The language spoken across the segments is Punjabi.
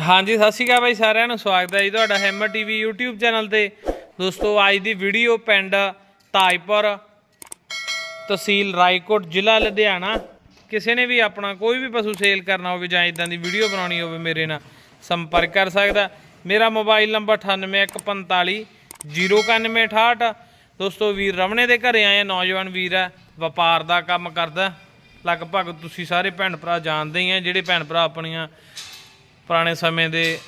ਹਾਂਜੀ, ਸਤਿ ਸ਼੍ਰੀ ਅਕਾਲ ਬਾਈ ਸਾਰਿਆਂ ਨੂੰ, ਸਵਾਗਤ ਹੈ ਜੀ ਤੁਹਾਡਾ ਹੈਮਰ ਟੀਵੀ YouTube ਚੈਨਲ ਤੇ। ਦੋਸਤੋ, ਅੱਜ ਦੀ ਵੀਡੀਓ ਪਿੰਡ ਤਾਜਪੁਰ ਤਹਿਸੀਲ ਰਾਏਕੋਟ, ਜ਼ਿਲ੍ਹਾ ਲੁਧਿਆਣਾ। ਕਿਸੇ ਨੇ ਵੀ ਆਪਣਾ ਕੋਈ ਵੀ ਪਸ਼ੂ ਸੇਲ ਕਰਨਾ ਹੋਵੇ ਜਾਂ ਇਦਾਂ ਦੀ ਵੀਡੀਓ ਬਣਾਉਣੀ ਹੋਵੇ, ਮੇਰੇ ਨਾਲ ਸੰਪਰਕ ਕਰ ਸਕਦਾ। ਮੇਰਾ ਮੋਬਾਈਲ ਨੰਬਰ 98145 09168 ਦੋਸਤੋ, ਵੀਰ ਰਮਣੇ ਦੇ ਘਰੇ ਆਏ ਨੌਜਵਾਨ ਵੀਰ ਹੈ ਵਪਾਰ ਦਾ ਕੰਮ ਕਰਦਾ। ਲਗਭਗ ਤੁਸੀਂ ਸਾਰੇ ਭੈਣ ਭਰਾ ਜਾਣਦੇ ਹੀ ਆ, ਜਿਹੜੇ ਭੈਣ ਭਰਾ ਆਪਣੀਆਂ ਪੁਰਾਣੇ ਸਮੇਂ ਦੇ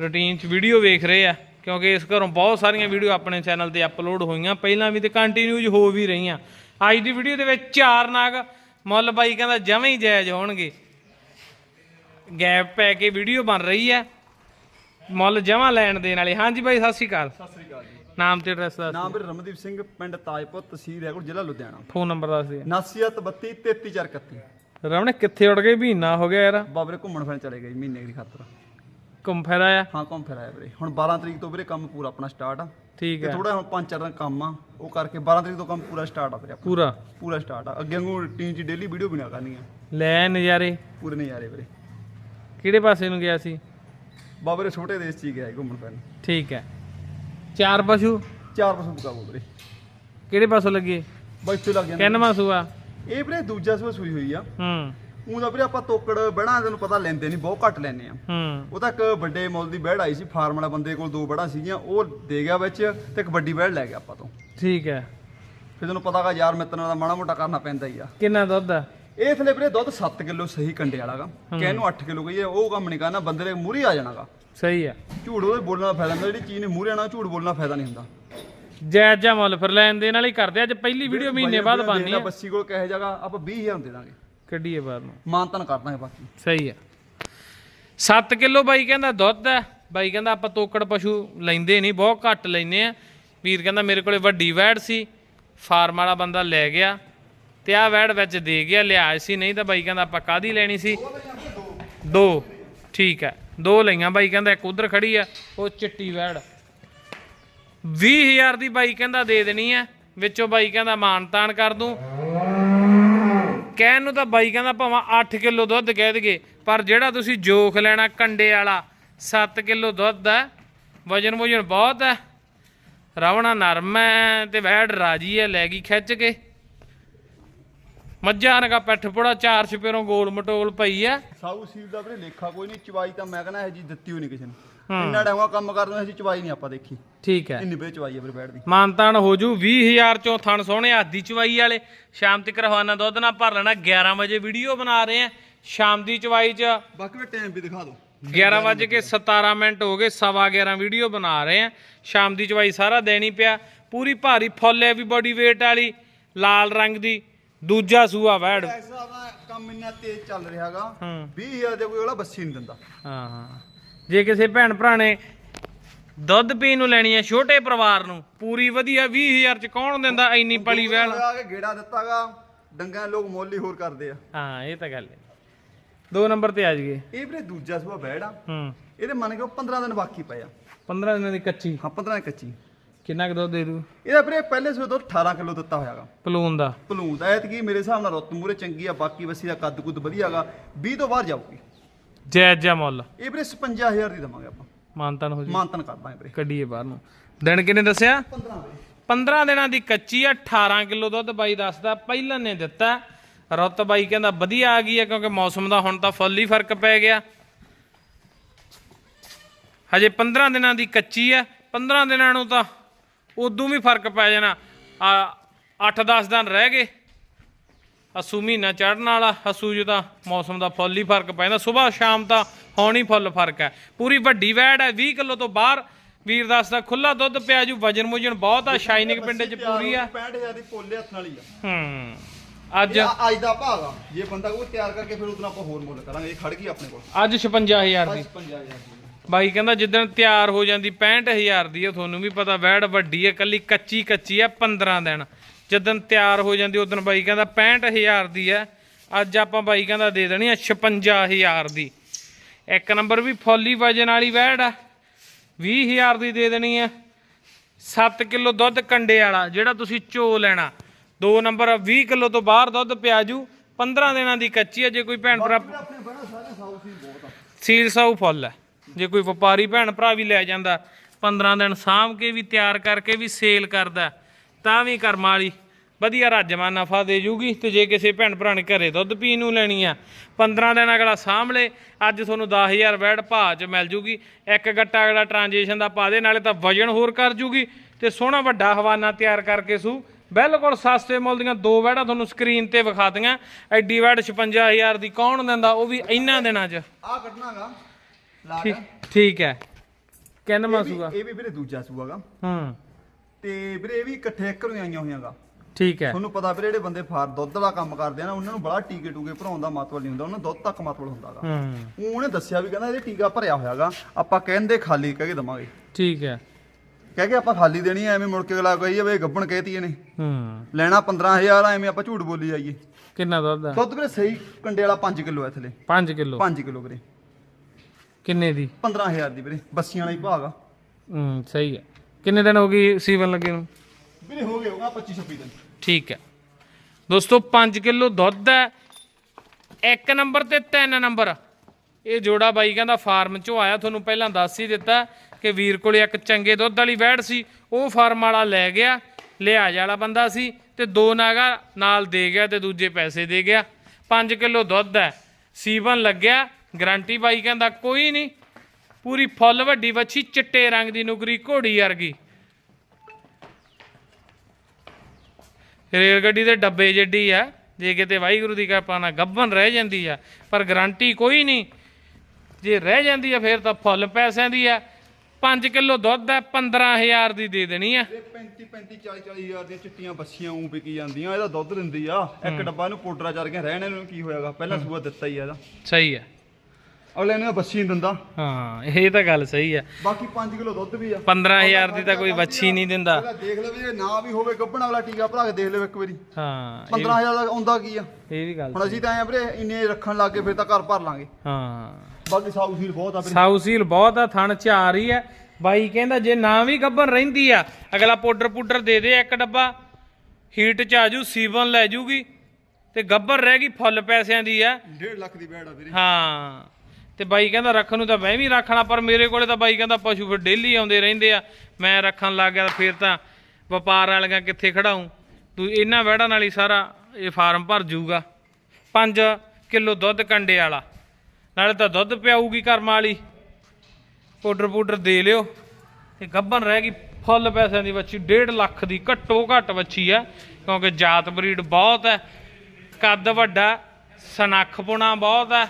ਰੂਟੀਨ 'ਚ ਵੀਡੀਓ ਵੇਖ ਰਹੇ ਆ ਕਿਉਂਕਿ ਇਸ ਘਰੋਂ ਬਹੁਤ ਸਾਰੀਆਂ ਵੀਡੀਓ ਆਪਣੇ ਚੈਨਲ ਤੇ ਅਪਲੋਡ ਹੋਈਆਂ ਪਹਿਲਾਂ ਵੀ ਤੇ ਕੰਟੀਨਿਊਜ ਹੋ ਵੀ ਰਹੀਆਂ। ਅੱਜ ਦੀ ਵੀਡੀਓ ਦੇ ਵਿੱਚ ਚਾਰ ਨਾਗ ਮੁੱਲ ਬਾਈ ਕਹਿੰਦਾ ਜਮਾਂ ਹੀ ਜਾਇਜ਼ ਹੋਣਗੇ। ਗੈਪ ਪੈ ਕੇ ਵੀਡੀਓ ਬਣ ਰਹੀ ਹੈ ਮੁੱਲ ਜਮਾਂ ਲੈਣ ਦੇਣ ਵਾਲੇ। ਹਾਂਜੀ ਬਾਈ ਸਤਿ ਸ਼੍ਰੀ ਅਕਾਲ। ਸਤਿ ਸ੍ਰੀ ਅਕਾਲ ਜੀ। ਨਾਮ ਤੇ ਐਡਰੈਸ ਦੱਸ ਨਾਮ ਵੀਰ ਰਮਨਦੀਪ ਸਿੰਘ ਪਿੰਡ ਤਾਜਪੁਰ ਤਹਿਸੀਲ ਰੈਗੁਰ ਜ਼ਿਲ੍ਹਾ ਲੁਧਿਆਣਾ। ਫੋਨ ਨੰਬਰ ਦੱਸ ਦੇ 7932 33431 ਰਮਣੇ ਕਿੱਥੇ ਉੜ ਗਏ? ਮਹੀਨਾ ਹੋ ਗਿਆ ਯਾਰ। ਬਾਬਰੇ ਘੁੰਮਣ ਫਿਰਨ ਚਲੇ ਗਏ ਜੀ ਮਹੀਨੇ ਦੀ ਖਾਤਰ। ਘੁੰਮ ਫਿਰ ਆਇਆ? ਹਾਂ ਘੁੰਮ ਫਿਰ ਆਇਆ ਵੀਰੇ। ਹੁਣ 12 ਤਰੀਕ ਤੋਂ ਵੀਰੇ ਕੰਮ ਪੂਰਾ ਆਪਣਾ ਸਟਾਰਟ ਆ। ਠੀਕ ਹੈ। ਥੋੜਾ ਹੁਣ 5-4 ਦਿਨ ਕੰਮ ਆ ਉਹ ਕਰਕੇ 12 ਤਰੀਕ ਤੋਂ ਕੰਮ ਪੂਰਾ ਸਟਾਰਟ ਆ ਵੀਰੇ ਆਪਣਾ। ਪੂਰਾ? ਪੂਰਾ ਸਟਾਰਟ ਆ। ਅੱਗੇ ਨੂੰ ਰੂਟੀਨ ਚ ਡੇਲੀ ਵੀਡੀਓ ਬਣਾ ਕਰਨੀ ਆ ਲੈ ਨਜ਼ਾਰੇ। ਪੂਰੇ ਨਜ਼ਾਰੇ ਵੀਰੇ। ਕਿਹੜੇ ਪਾਸੇ ਨੂੰ ਗਿਆ ਸੀ? ਬਾਬਰੇ ਛੋਟੇ ਦੇਸ਼ ਚ ਹੀ ਗਿਆ ਜੀ ਘੁੰਮਣ ਫਿਰਨ। ਠੀਕ ਹੈ। ਚਾਰ ਪਸ਼ੂ? ਚਾਰ ਪਸ਼ੂ ਬਕਾਬੋ ਵੀਰੇ। ਕਿਹੜੇ ਪਾਸੋਂ ਲੱਗੇ? ਬੈਠੇ ਲੱਗ ਜਾਂਦੇ। ਕਿੰਨਵਾਂ ਸੂਆ? ਇਹ ਵੀਰੇ ਦੂਜਾ ਸੂਆ ਸੂਈ ਹੋਈ ਆ। ਹੂੰ। ਉਹ ਵੀਰੇ ਆਪਾਂ ਤੋਕੜ ਬਹਿਣਾ ਤੈਨੂੰ ਪਤਾ ਲੈਂਦੇ ਨਹੀਂ ਬਹੁਤ ਘੱਟ ਲੈਂਦੇ ਆ। ਹੂੰ। ਉਹ ਤਾਂ ਇੱਕ ਵੱਡੇ ਮੁੱਲ ਦੀ ਬੈੜ ਆਈ ਸੀ ਫਾਰਮ ਵਾਲਾ ਬੰਦੇ ਕੋਲ ਦੋ ਬੈੜਾਂ ਸੀਗੀਆਂ ਉਹ ਦੇ ਗਿਆ ਵਿੱਚ ਤੇ ਇੱਕ ਵੱਡੀ ਬੈੜ ਲੈ ਗਿਆ ਆਪਾਂ ਤੋਂ। ਠੀਕ ਹੈ। ਫਿਰ ਤੈਨੂੰ ਪਤਾਗਾ ਯਾਰ ਮਿੱਤਰਾਂ ਦਾ ਮਾੜਾ ਮੋਟਾ ਕਰਨਾ ਪੈਂਦਾ ਹੀ ਆ। ਕਿੰਨਾ ਦੁੱਧ ਆ? ਇਹ ਥਲੇ ਵੀਰੇ ਦੁੱਧ 7 ਕਿਲੋ ਸਹੀ ਕੰਡੇ ਵਾਲਾਗਾ ਇਹਨੂੰ 8 ਕਿਲੋ ਕਹੀਏ ਉਹ ਕੰਮ ਨਹੀਂ ਕਰਨਾ ਬੰਦੇ ਦੇ ਮੂਹਰੇ ਆ ਜਾਣਾਗਾ ਸਹੀ ਆ। ਝੂਠ ਉਹਦੇ ਬੋਲਣ ਦਾ ਫਾਇਦਾ ਹੁੰਦਾ ਜਿਹੜੀ ਚੀਜ਼ ਨੇ ਮੂਹਰੇ ਆਣਾ ਝੂਠ ਬੋਲਣਾ ਫਾਇਦਾ ਨਹੀਂ ਹੁੰਦਾ। ਜਾਇਜ਼ ਜਾ ਮੁੱਲ ਫਿਰ ਲੈਣ ਦੇ ਨਾਲ ਹੀ ਕਰਦੇ। ਅੱਜ ਪਹਿਲੀ ਵੀਡੀਓ ਮਹੀਨੇ ਬਾਅਦ ਬਣਨੀ ਆ। ਬੱਸੀ ਕੋਲ ਕਹੇ ਜਗਾ ਆਪਾਂ 20000 ਦੇ ਦਾਂਗੇ। ਕੱਢੀਏ ਬਾਹਰ ਨੂੰ। ਮਾਨਤਨ ਕਰ ਦਾਂਗੇ ਬਾਕੀ। ਸਹੀ ਆ। 7 ਕਿਲੋ ਬਾਈ ਕਹਿੰਦਾ ਦੁੱਧ ਹੈ ਬਾਈ ਕਹਿੰਦਾ ਆਪਾਂ ਤੋਕੜ ਪਸ਼ੂ ਲੈਂਦੇ ਨਹੀਂ ਬਹੁਤ ਘੱਟ ਲੈਨੇ ਆ। ਵੀਰ ਕਹਿੰਦਾ ਮੇਰੇ ਕੋਲੇ ਵੱਡੀ ਵੈੜ ਸੀ ਫਾਰਮ ਵਾਲਾ ਬੰਦਾ ਲੈ ਗਿਆ ਤੇ ਆ ਵੈੜ ਵਿੱਚ ਦੇ ਗਿਆ ਲਿਆ ਸੀ ਨਹੀਂ ਤਾਂ ਬਾਈ ਕਹਿੰਦਾ ਆਪਾਂ ਕਾਦੀ ਲੈਣੀ ਸੀ? ਦੋ। ਠੀਕ ਹੈ ਦੋ ਲਈਆਂ ਬਾਈ ਕਹਿੰਦਾ ਇੱਕ ਉਧਰ ਖੜੀ ਆ ਉਹ ਚਿੱਟੀ ਵੈੜ। 20000 ਦੀ ਬਾਈ ਕਹਿੰਦਾ ਦੇ ਦੇਣੀ ਹੈ ਵਿੱਚੋਂ ਬਾਈ ਕਹਿੰਦਾ ਮਾਨ ਤਾਨ ਕਰ ਦੂੰ। ਕਹਿਣ ਨੂੰ ਤਾਂ ਬਾਈ ਕਹਿੰਦਾ ਭਾਵੇਂ 8 ਕਿਲੋ ਦੁੱਧ ਕਹਿ ਦਗੇ ਪਰ ਜਿਹੜਾ ਤੁਸੀਂ ਜੋਖ ਲੈਣਾ ਕੰਡੇ ਵਾਲਾ 7 ਕਿਲੋ ਦੁੱਧ ਹੈ ਵਜਨ ਵਜਨ ਬਹੁਤ ਹੈ ਰਵਣਾ ਨਰਮ ਹੈ ਤੇ ਵੈੜ ਰਾਜੀ ਹੈ ਲੈ ਗਈ ਖਿੱਚ ਕੇ। ਮੱਝਾਂ ਨਗਾ ਪੈਠ ਪੜਾ, ਚਾਰ ਛਪੇਰੋਂ ਗੋਲ ਮਟੋਲ ਪਈ ਹੈ ਸਾਊ ਸੀਲ ਦਾ ਵੀਰੇ ਲੇਖਾ ਕੋਈ ਨਹੀਂ, ਚਵਾਈ ਤਾਂ ਮੈਂ ਕਹਿੰਦਾ ਇਹ ਜੀ ਦਿੱਤੀ ਹੋਈ ਕਿਸੇ ਨੇ। ਇੰਨਾ ਡਾਂਗਾ ਕੰਮ ਕਰਦੇ ਅਸੀਂ ਚਵਾਈ ਨਹੀਂ ਆਪਾਂ ਦੇਖੀ। ਠੀਕ ਹੈ। ਇੰਨੀ ਵੀਰੇ ਚਵਾਈ ਆ ਵੀਰੇ ਬੈਠ ਦੀ। ਮਾਨਤਾਨ ਹੋ ਜੂ 20000 ਚੋਂ ਥਣ ਸੋਹਣੇ ਆਦੀ ਚਵਾਈ ਵਾਲੇ। ਸ਼ਾਮ ਤੱਕ ਰਵਾਨਾ ਦੁੱਧ ਨਾਲ ਭਰ ਲੈਣਾ 11 ਵਜੇ ਵੀਡੀਓ ਬਣਾ ਰਹੇ ਆ। ਸ਼ਾਮ ਦੀ ਚਵਾਈ 'ਚ ਬਾਕੀ ਵੀ ਟਾਈਮ ਵੀ ਦਿਖਾ ਦਿਓ 11 ਵਜ ਕੇ 17 ਮਿੰਟ ਹੋ ਗਏ ਸਵਾ 11 ਵੀਡੀਓ ਬਣਾ ਰਹੇ ਆ। ਸ਼ਾਮ ਦੀ ਚਵਾਈ ਸਾਰਾ ਦੇਣੀ ਪਿਆ। ਪੂਰੀ ਭਾਰੀ ਫੁੱਲ ਹੈ ਵੀ ਬੋਡੀ weight ਵਾਲੀ ਲਾਲ ਰੰਗ ਦੀ। ਦੂਜਾ ਸੂਆ ਵੈੜ। ਕੰਮ ਇੰਨਾ ਤੇਜ਼ ਚੱਲ ਰਿਹਾਗਾ ਹੂੰ। 20000 ਦੇ ਕੋਈ ਅਗਲਾ ਬੱਸੀ ਨਹੀਂ ਦਿੰਦਾ। ਹਾਂ ਹਾਂ। ਜੇ ਕਿਸੇ ਭੈਣ ਭਰਾ ਨੇ ਦੁੱਧ ਪੀਣ ਨੂੰ ਲੈਣੀ ਹੈ ਛੋਟੇ ਪਰਿਵਾਰ ਨੂੰ ਪੂਰੀ ਵਧੀਆ 20000 ਚ ਕੌਣ ਦਿੰਦਾ ਇੰਨੀ ਪਲੀ ਵੈਲ ਆ ਕੇ ਗੇੜਾ ਦਿੱਤਾਗਾ ਡੰਗਾ ਲੋਕ ਮੁੱਲ ਹੋਰ ਕਰਦੇ ਆ। ਹਾਂ ਇਹ ਤਾਂ ਗੱਲ ਹੈ। ਦੋ ਨੰਬਰ ਤੇ ਆ ਜੀਏ ਇਹ ਵੀਰੇ ਦੂਜਾ ਸੁਭਾ ਬੈੜ ਹੂੰ। ਇਹਦੇ ਮੰਨ ਕੇ 15 ਦਿਨ ਬਾਕੀ ਪਏ ਆ। 15 ਦਿਨਾਂ ਦੀ ਕੱਚੀ? ਹਾਂ 15 ਦਿਨ ਕੱਚੀ। ਕਿੰਨਾ ਕੁ ਦੁੱਧ ਦੇ ਦੂ? ਇਹਦਾ ਵੀਰੇ ਪਹਿਲੇ ਸੂਏ ਤੋਂ 18 ਕਿਲੋ ਦਿੱਤਾ ਹੋਇਆਗਾ। ਪਲੂਨ ਦਾ। ਭਲੂਣ ਦਾ ਐਤਕੀ ਮੇਰੇ ਹਿਸਾਬ ਨਾਲ ਰੁੱਤ ਮੂਰੇ ਚੰਗੀ ਆ ਬਾਕੀ ਬੱਸੀ ਦਾ ਕੱਦ ਕੁੱਦ ਵਧੀਆਗਾ। 20 ਤੋਂ ਬਾਹਰ ਜਾਊਗੀ। ਜਾਇਜ਼ ਜਾ ਮੁੱਲ? ਇਹ ਵੀਰੇ 55000 ਦੀ ਦਵਾਂਗੇ ਆਪਾਂ। ਮਾਨਤਨ ਹੋ ਜੀ। ਮਾਨਤਨ ਕਰ ਦਾਂਗੇ ਵੀਰੇ। ਕੱਢੀਏ ਬਾਹਰ ਨੂੰ। ਦਿਨ ਕਿੰਨੇ ਦੱਸਿਆ? 15 ਵੀਰੇ। 15 ਦਿਨਾਂ ਦੀ ਕੱਚੀ ਆ 18 ਕਿਲੋ ਦੁੱਧ ਬਾਈ ਦੱਸਦਾ ਪਹਿਲਾਂ ਨੇ ਦਿੱਤਾ। ਰੁੱਤ ਬਾਈ ਕਹਿੰਦਾ ਵਧੀਆ ਆ ਗਈ ਹੈ ਕਿਉਂਕਿ ਮੌਸਮ ਦਾ ਹੁਣ ਤਾਂ ਫੁੱਲ ਹੀ ਫ਼ਰਕ ਪੈ ਗਿਆ। ਹਜੇ 15 ਦਿਨਾਂ ਦੀ ਕੱਚੀ ਆ 15 ਦਿਨਾਂ ਨੂੰ ਤਾਂ ਉਦੋਂ ਵੀ ਫ਼ਰਕ ਪੈ ਜਾਣਾ। ਆ 8-10 ਦਿਨ ਰਹਿ ਗਏ। ਹਸੂ ਮਹੀਨਾ ਚੜਨ ਵਾਲਾ ਹਸੂ ਜੀ ਤਾਂ ਮੌਸਮ ਦਾ ਫੁੱਲ ਹੀ ਫ਼ਰਕ ਪੈਂਦਾ ਸਵੇਰ ਸ਼ਾਮ ਤਾਂ ਹੁਣ ਹੀ ਫੁੱਲ ਫ਼ਰਕ ਹੈ। ਪੂਰੀ ਵੱਡੀ ਵੈੜ ਹੈ 20 ਕਿਲੋ ਤੋਂ ਬਾਹਰ ਵੀਰ ਦੱਸਦਾ ਖੁੱਲਾ ਦੁੱਧ ਪਿਆ ਜੂ ਵਜਨ ਮੁਜਨ ਬਹੁਤ ਆ ਸ਼ਾਈਨਿੰਗ ਪਿੰਡ ਚ ਪੂਰੀ ਆ। 65000 ਦੀ ਪੋਲੇ ਹੱਥ ਵਾਲੀ ਆ। ਹੂੰ ਅੱਜ ਅੱਜ ਦਾ ਭਾਗ ਆ ਜੇ ਬੰਦਾ ਕੋਈ ਤਿਆਰ ਕਰਕੇ ਫਿਰ ਉਦੋਂ ਆਪਾਂ ਹੋਰ ਮੁੱਲ ਕਰਾਂਗੇ ਇਹ ਖੜ ਗਈ ਆਪਣੇ ਕੋਲ। ਅੱਜ 56000 ਦੀ। 55000 ਦੀ। ਬਾਈ ਕਹਿੰਦਾ ਜਿੱਦਣ ਤਿਆਰ ਹੋ ਜਾਂਦੀ 65000 ਦੀ ਆ ਤੁਹਾਨੂੰ ਵੀ ਪਤਾ ਵੈੜ ਵੱਡੀ ਹੈ ਕੱਲੀ ਕੱਚੀ ਕੱਚੀ ਆ 15 ਦਿਨ। ਜਿੱਦਣ ਤਿਆਰ ਹੋ ਜਾਂਦੀ ਉਦੋਂ ਬਾਈ ਕਹਿੰਦਾ 65000 ਦੀ ਆ ਅੱਜ ਆਪਾਂ ਬਾਈ ਕਹਿੰਦਾ ਦੇ ਦੇਣੀ ਆ 56000 ਦੀ। ਇੱਕ ਨੰਬਰ ਵੀ ਫੁੱਲੀ ਵਜਨ ਵਾਲੀ ਵੈੜ ਆ 20000 ਦੀ ਦੇ ਦੇਣੀ ਆ 7 ਕਿਲੋ ਦੁੱਧ ਕੰਡੇ ਵਾਲਾ ਜਿਹੜਾ ਤੁਸੀਂ ਚੋ ਲੈਣਾ। ਦੋ ਨੰਬਰ 20 ਕਿਲੋ ਤੋਂ ਬਾਹਰ ਦੁੱਧ ਪਿਆਜੂ। 15 ਦਿਨਾਂ ਦੀ ਕੱਚੀ ਆ ਜੇ ਕੋਈ ਭੈਣ ਭਰਾ ਹੀ ਸੀਲ ਸਾਊ ਫੁੱਲ ਹੈ ਜੇ ਕੋਈ ਵਪਾਰੀ ਭੈਣ ਭਰਾ ਵੀ ਲੈ ਜਾਂਦਾ 15 ਦਿਨ ਸਾਂਭ ਕੇ ਵੀ ਤਿਆਰ ਕਰਕੇ ਵੀ ਸੇਲ ਕਰਦਾ ਤਾਂ ਵੀ ਕਰਮਾਂ ਵਾਲੀ। ਵਧੀਆ ਰਾਜਮਾ ਨਫਾ ਦੇ ਜੂਗੀ ਤੇ ਜੇ ਕਿਸੇ ਭੈਣ ਭਰਾ ਨੇ ਘਰੇ ਦੁੱਧ ਪੀਣ ਨੂੰ ਲੈਣੀ ਆ 15 ਦਿਨ ਅਗਲਾ ਲੇ ਅੱਜ ਤੁਹਾਨੂੰ 10000 ਵੈੜ ਭਾਅ ਚ ਮਿਲ ਜੂਗੀ। ਇੱਕ ਗੱਟਾ ਅਗਲਾ ਟ੍ਰਾਂਜੈਕਸ਼ਨ ਦਾ ਪਾ ਦੇ ਨਾਲੇ ਤਾਂ ਵਜਨ ਹੋਰ ਕਰ ਜੂਗੀ। ਤੇ ਸੋਹਣਾ ਵੱਡਾ ਹਵਾਨਾ ਤਿਆਰ ਕਰਕੇ ਸੂ। ਬਿਲਕੁਲ ਸਸਤੇ ਮੁੱਲ ਦੀਆਂ ਦੋ ਵੈੜਾਂ ਤੁਹਾਨੂੰ ਸਕਰੀਨ ਤੇ ਵਿਖਾ ਦਿਆਂ ਐਡੀ ਵੈੜ 56000 ਦੀ ਕੌਣ ਦਿੰਦਾ ਉਹ ਵੀ ਇੰਨਾ ਦਿਨਾਂ 'ਚ। ਆ ਕੱਢਣਾਗਾ। ਲਾ ਠੀਕ ਹੈ। ਵੀ- ਸੂਗਾ? ਇਹ ਵੀ ਵੀਰੇ ਦੂਜਾ ਸੂਆਗਾ। ਹੂੰ। ਤੇ ਵੀਰੇ ਇਹ ਵੀ ਇਕੱਠੇ ਇੱਕ ਨੂੰ ਆਈਆਂ ਹੋਈਆਂਗਾ ਠੀਕ ਹੈ। ਤੁਹਾਨੂੰ ਪਤਾ ਵੀਰੇ ਜਿਹੜੇ ਬੰਦੇ ਫਾਰ ਦੁੱਧ ਵਾਲਾ ਕੰਮ ਕਰਦੇ ਆ ਨਾ ਉਹਨਾਂ ਨੂੰ ਬੜਾ ਟੀਕੇ ਟੂਕੇ ਭਰਾਉਣ ਦਾ ਮਤਲਬ ਨਹੀਂ ਹੁੰਦਾ ਉਹਨਾਂ ਦੁੱਧ ਤੱਕ ਮਤਲਬ ਹੁੰਦਾਗਾ ਹੂੰ। ਉਹਨੇ ਦੱਸਿਆ ਵੀ ਕਹਿੰਦਾ ਇਹਦੇ ਟੀਕਾ ਭਰਿਆ ਹੋਇਆਗਾ ਆਪਾਂ ਕਹਿੰਦੇ ਖਾਲੀ ਕਹਿ ਕੇ ਦਵਾਂਗੇ। ਠੀਕ ਹੈ। ਕਹਿ ਕੇ ਆਪਾਂ ਖਾਲੀ ਦੇਣੀ ਐ ਐਵੇਂ ਮੁੜ ਕੇ ਅਗਲਾ ਕਹੀ ਜਾਵੇ ਗੱਬਣ ਕਹਿਤੀ ਇਹਨੇ। ਹੂੰ। ਲੈਣਾ 15000 ਆ ਐਵੇਂ ਆਪਾਂ ਝੂਠ ਬੋਲੀ ਜਾਈਏ। ਕਿੰਨਾ ਦੁੱਧ ਆ? ਦੁੱਧ ਵੀਰੇ ਸਹੀ ਕੰਡੇ ਵਾਲਾ 5 ਕਿਲੋ ਐ ਥਲੇ 5 ਕਿਲੋ? 5 ਕਿਲੋ ਵੀਰੇ। ਕਿੰਨੇ ਦੀ? 15000 ਦੀ ਵੀਰੇ ਬੱਸੀਆਂ ਵਾਲਾ ਹੀ ਭਾਗ ਆ ਹੂੰ ਸਹੀ ਹੈ। ਕਿੰਨੇ ਦਿਨ ਹੋ ਗਈ ਸੀਵਨ ਲੱਗੇ ਨੂੰ? ਵੀਰੇ ਹੋ ਗਏ ਹੋਗਾ 25 26 ਦਿਨ। ਠੀਕ ਹੈ। ਦੋਸਤੋ 5 ਕਿਲੋ ਦੁੱਧ ਹੈ। ਇੱਕ ਨੰਬਰ ਤੇ ਤਿੰਨ ਨੰਬਰ। ਇਹ ਜੋੜਾ ਬਾਈ ਕਹਿੰਦਾ ਫਾਰਮ ਚੋਂ ਆਇਆ ਤੁਹਾਨੂੰ ਪਹਿਲਾਂ ਦੱਸ ਹੀ ਦਿੱਤਾ ਕਿ ਵੀਰ ਕੋਲੇ ਇੱਕ ਚੰਗੇ ਦੁੱਧ ਵਾਲੀ ਵੈੜ ਸੀ ਉਹ ਫਾਰਮ ਵਾਲਾ ਲੈ ਗਿਆ ਲਿਹਾਜ ਵਾਲਾ ਬੰਦਾ ਸੀ ਤੇ ਦੋ ਨਾਗਾ ਨਾਲ ਦੇ ਗਿਆ ਤੇ ਦੂਜੇ ਪੈਸੇ ਦੇ ਗਿਆ। 5 ਕਿਲੋ ਦੁੱਧ ਹੈ। ਸੀਵਨ ਲੱਗਿਆ ਗਾਰੰਟੀ ਬਾਈ ਕਹਿੰਦਾ ਕੋਈ ਨਹੀਂ ਪੂਰੀ ਫੁੱਲ ਵੱਡੀ ਵੱਛੀ ਚਿੱਟੇ ਰੰਗ ਦੀ ਨੁਕਰੀ ਘੋੜੀ ਵਰਗੀ। ਰੇਲ ਗੱਡੀ ਦੇ ਡੱਬੇ ਜਿੱਡੀ ਆ ਜੇ ਕਿਤੇ ਵਾਹਿਗੁਰੂ ਦੀ ਕਿਰਪਾ ਨਾਲ ਗੱਭਨ ਰਹਿ ਜਾਂਦੀ ਆ ਪਰ ਗਾਰੰਟੀ ਕੋਈ ਨਹੀਂ। ਜੇ ਰਹਿ ਜਾਂਦੀ ਆ ਫਿਰ ਤਾਂ ਫੁੱਲ ਪੈਸਿਆਂ ਦੀ ਆ। 5 ਕਿਲੋ ਦੁੱਧ ਆ 15000 ਦੀ ਦੇ ਦੇਣੀ ਆ। ਇਹ 35 35 40 40 ਹਜ਼ਾਰ ਦੀਆਂ ਚਿੱਟੀਆਂ ਬੱਸੀਆਂ ਉਂ ਵਿਕੀ ਜਾਂਦੀਆਂ ਇਹਦਾ ਦੁੱਧ ਦਿੰਦੀ ਆ। ਇੱਕ ਡੱਬਾ ਇਹਨੂੰ ਪੋਡਰਾ ਚੜ ਕੇ ਰਹਿਣੇ ਨੂੰ ਕੀ ਹੋਇਆਗਾ? ਪਹਿਲਾਂ ਸੂਆ ਦਿੱਤਾ ਹੀ ਆ ਇਹਦਾ। ਸਹੀ ਆ। ਅਗਲੇ ਨੇ ਬੱਸੀ ਨਹੀਂ ਦਿੰਦਾ। ਹਾਂ ਇਹ ਤਾਂ ਗੱਲ ਸਹੀ ਆ। ਬਾਕੀ 5 ਕਿਲੋ ਦੁੱਧ ਵੀ ਆ। 15000 ਦੀ ਤਾਂ ਕੋਈ ਵੱਛੀ ਨਹੀਂ ਦਿੰਦਾ। ਦੇਖ ਲਵੇ ਜੇ ਨਾ ਵੀ ਹੋਵੇ ਗੱਬਣ ਵਾਲਾ ਟੀਕਾ ਭਰਾ ਕੇ ਦੇਖ ਲਵੇ ਇੱਕ ਵਾਰੀ। ਹਾਂ ਇਹ- 15000 ਦਾ ਆਉਂਦਾ ਕੀ ਆ? ਇਹ ਵੀ ਗੱਲ ਹੁਣ ਅਸੀਂ ਤਾਂ ਐ ਵੀਰੇ ਇੰਨੇ ਰੱਖਣ ਲੱਗੇ ਫਿਰ ਤਾਂ ਘਰ ਭਰ ਲਾਂਗੇ। ਹਾਂ। ਬਾਕੀ ਸਾਊ ਸੀਲ ਬਹੁਤ ਆ ਵੀਰੇ। ਸਾਊਸੀਲ ਬਹੁਤ ਆ ਥਣ ਚ ਆ ਰਹੀ ਆ। ਬਾਈ ਕਹਿੰਦਾ ਜੇ ਨਾ ਵੀ ਗੱਭਣ ਰਹਿੰਦੀ ਆ ਅਗਲਾ ਪਾਊਡਰ ਪੂਡਰ ਦੇ ਦੇ ਇੱਕ ਡੱਬਾ। ਹੀਟ ਚ ਆਜੂ ਸੀਵਨ ਲੈ ਜੂਗੀ। ਤੇ ਗੱਭਣ ਰਹਿ ਗਈ ਫੁੱਲ ਪੈਸਿਆਂ ਦੀ ਆ। 1.5 ਲੱਖ ਦੀ ਬੈੜ ਆ ਵੀਰੇ। ਹਾਂ। ਤੇ ਬਾਈ ਕਹਿੰਦਾ ਰੱਖਣ ਨੂੰ ਤਾਂ ਮੈਂ ਵੀ ਰੱਖਣਾ, ਪਰ ਮੇਰੇ ਕੋਲੇ ਤਾਂ ਬਾਈ ਕਹਿੰਦਾ ਪਸ਼ੂ ਫਿਰ ਡੇਲੀ ਆਉਂਦੇ ਰਹਿੰਦੇ ਆ। ਮੈਂ ਰੱਖਣ ਲੱਗ ਗਿਆ ਫਿਰ ਤਾਂ ਵਪਾਰ ਵਾਲੀਆਂ ਕਿੱਥੇ ਖੜਾਉਂ ਤੂੰ ਇਹਨਾਂ ਵਹਿੜਾਂ ਨਾਲ ਹੀ ਸਾਰਾ ਇਹ ਫਾਰਮ ਭਰ ਜਾਊਗਾ 5 ਕਿਲੋ ਦੁੱਧ ਕੰਡੇ ਵਾਲਾ। ਨਾਲੇ ਤਾਂ ਦੁੱਧ ਪਿਆਊਗੀ ਕਰਮ ਵਾਲੀ। ਪਾਊਡਰ ਪੂਡਰ ਦੇ ਲਿਓ। ਤੇ ਗੱਭਣ ਰਹਿ ਗਈ ਫੁੱਲ ਪੈਸਿਆਂ ਦੀ ਬੱਚੀ 1.5 ਲੱਖ ਦੀ ਘੱਟੋ ਘੱਟ ਬੱਚੀ ਆ, ਕਿਉਂਕਿ ਜਾਤ ਬਰੀਡ ਬਹੁਤ ਹੈ ਕੱਦ ਵੱਡਾ ਸਨੱਖਪੁਣਾ ਬਹੁਤ ਹੈ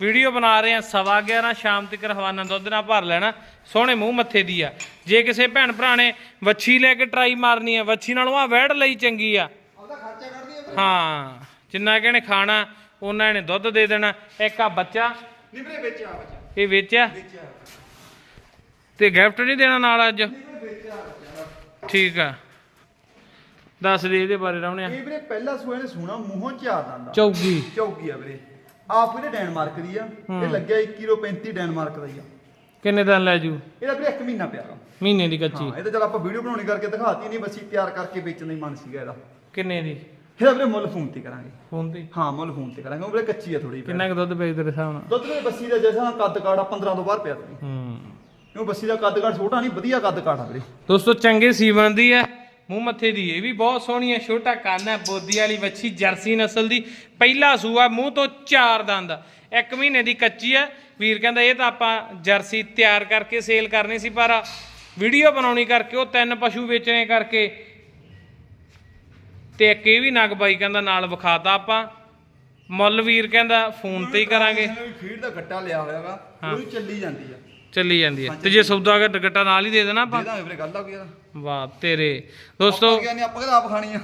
ਵੀਡੀਓ ਬਣਾ ਰਹੇ ਆ ਸਵਾ 11 ਸ਼ਾਮ ਤੱਕ ਹਵਾਨਾ ਦੁੱਧ ਨਾਲ ਭਰ ਲੈਣਾ ਸੋਹਣੇ ਮੂੰਹ ਮੱਥੇ ਦੀ ਆ। ਜੇ ਕਿਸੇ ਭੈਣ ਭਰਾ ਨੇ ਵੱਛੀ ਲੈ ਕੇ ਟਰਾਈ ਮਾਰਨੀ ਆ ਵੱਛੀ ਨਾਲੋਂ ਆ ਵੈੜ ਲਈ ਚੰਗੀ ਆ। ਹਾਂ ਜਿੰਨਾ ਕਿਹਨੇ ਖਾਣਾ ਉਹਨਾਂ ਨੇ ਦੁੱਧ ਦੇ ਦੇਣਾ। ਇੱਕ ਆ ਬੱਚਾ। ਵੇਚਿਆ ਇਹ ਵੇਚਿਆ? ਤੇ ਗਿਫਟ ਨਹੀਂ ਦੇਣਾ ਨਾਲ ਅੱਜ? ਠੀਕ ਆ। ਦੱਸ ਦੇ ਇਹਦੇ ਬਾਰੇ ਰਾਉਣਿਆ ਇਹ ਵੀਰੇ ਪਹਿਲਾ ਸੂਆ ਨੇ ਸੂਣਾ ਮੂੰਹੋਂ ਚਾਰ ਦੰਦਾ। ਚੌਗੀ। ਚੌਕੀ ਆ ਵੀਰੇ। ਆਪ ਵੀਰੇ ਡੈਨਮਾਰਕ ਦੀ ਆ। ਇਹ ਲੱਗਿਆ 1 ਕਿਲੋ 35 ਡੈਨਮਾਰਕ ਦਾ ਹੀ ਆ। ਕਿੰਨੇ ਦਿਨ ਲੈ ਜੂ? ਇਹਦਾ ਵੀਰੇ 1 ਮਹੀਨਾ ਪਿਆ ਵਾ। ਮਹੀਨੇ ਦੀ ਕੱਚੀ। ਹਾਂ ਇਹ ਤਾਂ ਚਲ ਆਪਾਂ ਵੀਡੀਓ ਬਣਾਉਣੀ ਕਰਕੇ ਦਿਖਾਤੀ ਨਹੀਂ ਬੱਸੀ ਤਿਆਰ ਕਰਕੇ ਵੇਚਣ ਦਾ ਹੀ ਮਨ ਸੀਗਾ ਇਹਦਾ। ਕਿੰਨੇ ਦੀ? ਇਹਦਾ ਵੀਰੇ ਮੁੱਲ ਫੋਨ ਤੇ ਕਰਾਂਗੇ। ਫੋਨ ਤੇ? ਹਾਂ ਮੁੱਲ ਫੋਨ ਤੇ ਕਰਾਂਗੇ। ਉਹ ਵੀਰੇ ਕੱਚੀ ਆ ਥੋੜੀ ਕਿੰਨਾ ਕੁ ਦੁੱਧ ਵੇਚਦੇ ਤੇਰੇ ਹਿਸਾਬ ਨਾਲ? ਦੁੱਧ ਵੀਰੇ ਬੱਸੀ ਦਾ ਜੈਸਾ ਕੱਦ ਕਾਠ ਆ 15 ਤੋਂ ਬਾਹਰ ਪਿਆ ਤੁਸੀਂ ਹੂੰ। ਕਿਉਂ ਬੱਸੀ ਦਾ ਕੱਦ ਕਾਠ ਛੋਟਾ ਨਹੀਂ ਵਧੀਆ ਕੱਦ ਕਾਠ ਆ ਵੀਰੇ। ਦੋਸਤੋ ਚੰਗੇ ਸੀਵਨ ਦੀ ਹੈ। ਮੂੰਹ ਮੱਥੇ ਦੀ ਇਹ ਵੀ ਬਹੁਤ ਸੋਹਣੀ ਹੈ ਛੋਟਾ ਕੰਨ ਹੈ ਬੋਦੀ ਵਾਲੀ ਵੱਛੀ ਜਰਸੀ ਨਸਲ ਦੀ ਪਹਿਲਾ ਸੂਆ ਮੂੰਹ ਤੋਂ ਚਾਰ ਦੰਦ। ਇੱਕ ਮਹੀਨੇ ਦੀ ਕੱਚੀ ਹੈ। ਵੀਰ ਕਹਿੰਦਾ ਇਹ ਤਾਂ ਆਪਾਂ ਜਰਸੀ ਤਿਆਰ ਕਰਕੇ ਸੇਲ ਕਰਨੀ ਸੀ ਪਰ ਵੀਡੀਓ ਬਣਾਉਣੀ ਕਰਕੇ ਉਹ ਤਿੰਨ ਪਸ਼ੂ ਵੇਚਣੇ ਕਰਕੇ ਤੇ ਇੱਕ ਇਹ ਵੀ ਨਗ ਬਾਈ ਕਹਿੰਦਾ ਨਾਲ ਵਿਖਾਤਾ ਆਪਾਂ। ਮੁੱਲ ਵੀਰ ਕਹਿੰਦਾ ਫੋਨ ਤੇ ਹੀ ਕਰਾਂਗੇ। ਫੀਡ ਦਾ ਗੱਟਾ ਲਿਆ ਹੋਇਆਗਾ ਉਹ ਚੱਲੀ ਜਾਂਦੀ ਆ। ਚੱਲੀ ਜਾਂਦੀ ਹੈ। ਤੇ ਜੇ ਸੌਦਾ ਅਗਰ ਗੱਟਾ ਨਾਲ ਹੀ ਦੇ ਦੇਣਾ ਆਪਾਂ? ਦੇ ਦਾਂਗੇ ਵੀਰੇ ਗੱਲ ਆ ਕੋਈ ਵਾਹ ਤੇਰੇ। ਦੋਸਤੋ ਆਪਾਂ ਕਿਹਾ ਨਹੀਂ ਆਪਾਂ ਕਿਹਦਾ ਆਪ ਖਾਣੀ ਆ?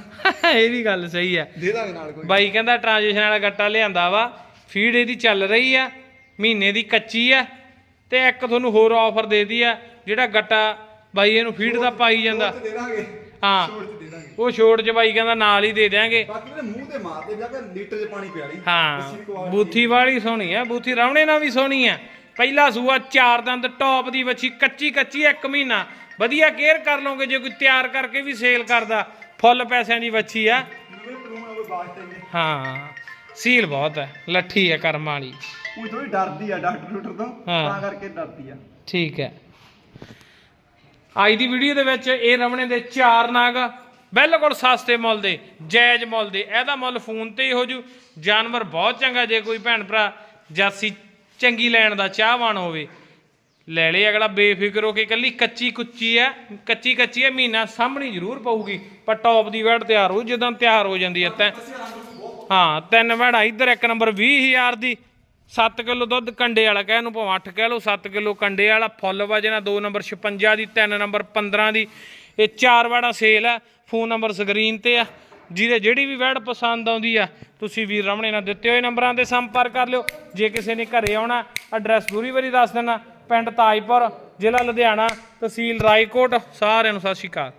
ਇਹ ਵੀ ਗੱਲ ਸਹੀ ਹੈ ਦੇ ਦਾਂਗੇ ਨਾਲ ਕੋਈ। ਬਾਈ ਕਹਿੰਦਾ ਟ੍ਰਾਂਜੀਸ਼ਨ ਵਾਲਾ ਗੱਟਾ ਲਿਆਂਦਾ ਵਾ। ਫੀਡ ਇਹਦੀ ਚੱਲ ਰਹੀ ਆ। ਮਹੀਨੇ ਦੀ ਕੱਚੀ ਆ। ਤੇ ਇੱਕ ਤੁਹਾਨੂੰ ਹੋਰ ਆਫਰ ਦੇਦੀ ਆ ਜਿਹੜਾ ਗੱਟਾ ਬਾਈ ਇਹਨੂੰ ਫੀਡ ਦਾ ਪਾਈ ਜਾਂਦਾ। ਦੇ ਦਾਂਗੇ। ਹਾਂ। ਦੇ ਦਾਂਗੇ। ਉਹ ਛੋੜ ਚ ਬਾਈ ਕਹਿੰਦਾ ਨਾਲ ਹੀ ਦੇ ਦਿਆਂਗੇ। ਬਾਕੀ ਵੀਰੇ ਮੂੰਹ ਤੇ ਮਾਰ ਦੇ ਜਾ ਲੀਟਰ 'ਚ ਪਾਣੀ ਪਿਆ ਲਈ। ਹਾਂ। ਬੂਥੀ ਵਾਲੀ ਸੋਹਣੀ ਆ। ਬੂਥੀ ਰਾਵਣੇ ਨਾਲ ਵੀ ਸੋਹਣੀ ਆ। ਪਹਿਲਾ ਸੂਆ ਚਾਰ ਦੰਦ ਟੌਪ ਦੀ ਵੱਛੀ ਕੱਚੀ ਕੱਚੀ ਇੱਕ ਮਹੀਨਾ। ਵਧੀਆ ਕੇਅਰ ਕਰ ਲਓਗੇ ਜੇ ਕੋਈ ਤਿਆਰ ਕਰਕੇ ਵੀ ਸੇਲ ਕਰਦਾ। ਫੁੱਲ ਪੈਸਿਆਂ ਦੀ ਵੱਛੀ ਆ। ਹਾਂ ਸੀਲ ਬਹੁਤ ਹੈ ਲੱਠੀ ਹੈ ਕਰਮ ਵਾਲੀ। ਉਹ ਥੋੜੀ ਡਰਦੀ ਆ ਡਾਕਟਰ ਡਾਕਟਰ ਤੋਂ। ਤਾਂ ਕਰਕੇ ਡਰਦੀ ਆ। ਠੀਕ ਹੈ। ਅੱਜ ਦੀ ਵੀਡੀਓ ਦੇ ਵਿੱਚ ਇਹ ਰਮਣੇ ਦੇ ਚਾਰ ਨਾਗ ਬਿਲਕੁਲ ਸਸਤੇ ਮੁੱਲ ਦੇ ਜਾਇਜ਼ ਮੁੱਲ ਦੇ। ਇਹਦਾ ਮੁੱਲ ਫੋਨ ਤੇ ਹੀ ਹੋ ਜੂ। ਜਾਨਵਰ ਬਹੁਤ ਚੰਗਾ ਜੇ ਕੋਈ ਭੈਣ ਭਰਾ ਜਾਸੀ ਚੰਗੀ ਲੈਣ ਦਾ ਚਾਹਵਾਨ ਹੋਵੇ। ਲੈ ਲੈ ਅਗਲਾ, ਬੇਫਿਕਰ ਹੋ ਕੇ ਕੱਲੀ ਕੱਚੀ ਕੁੱਚੀ ਹੈ ਕੱਚੀ ਕੱਚੀ ਹੈ ਮਹੀਨਾ ਸਾਹਮਣੀ ਜ਼ਰੂਰ ਪਊਗੀ, ਪਰ ਟੌਪ ਦੀ ਵੈੜ ਤਿਆਰ ਹੋ, ਜਦੋਂ ਤਿਆਰ ਹੋ ਜਾਂਦੀ ਹੈ ਤਾਂ ਹਾਂ, ਤਿੰਨ ਵੜਾ, ਇੱਧਰ ਇੱਕ ਨੰਬਰ 20000 ਦੀ 7 ਕਿਲੋ ਦੁੱਧ ਕੰਡੇ ਵਾਲਾ, ਕਹਿ ਨੂੰ ਭਾਵੇਂ 8 ਕਹਿ ਲਓ 7 ਕਿਲੋ ਕੰਡੇ ਵਾਲਾ, ਫੁੱਲ ਵਜਣਾ 2 ਨੰਬਰ 56 ਦੀ 3 ਨੰਬਰ 15 ਦੀ, ਇਹ ਚਾਰ ਵੜਾ ਸੇਲ ਹੈ ਫੋਨ ਨੰਬਰ ਸਕਰੀਨ ਤੇ ਆ। ਜਿਹਦੇ ਜਿਹੜੀ ਵੀ ਵੈੜ ਪਸੰਦ ਆਉਂਦੀ ਆ, ਤੁਸੀਂ ਵੀਰ ਰਮਣੇ ਨਾਲ ਦਿੱਤੇ ਹੋਏ ਨੰਬਰਾਂ ਤੇ ਸੰਪਰਕ ਕਰ ਲਿਓ। ਜੇ ਕਿਸੇ ਨੇ ਘਰੇ ਆਉਣਾ ਐਡਰੈਸ ਪੂਰੀ ਵਾਰੀ ਦੱਸ ਦੇਣਾ। ਪਿੰਡ ਤਾਜਪੁਰ, ਜ਼ਿਲ੍ਹਾ ਲੁਧਿਆਣਾ, ਤਹਿਸੀਲ ਰਾਏਕੋਟ। ਸਾਰਿਆਂ ਨੂੰ ਸਤਿ ਸ਼੍ਰੀ ਅਕਾਲ।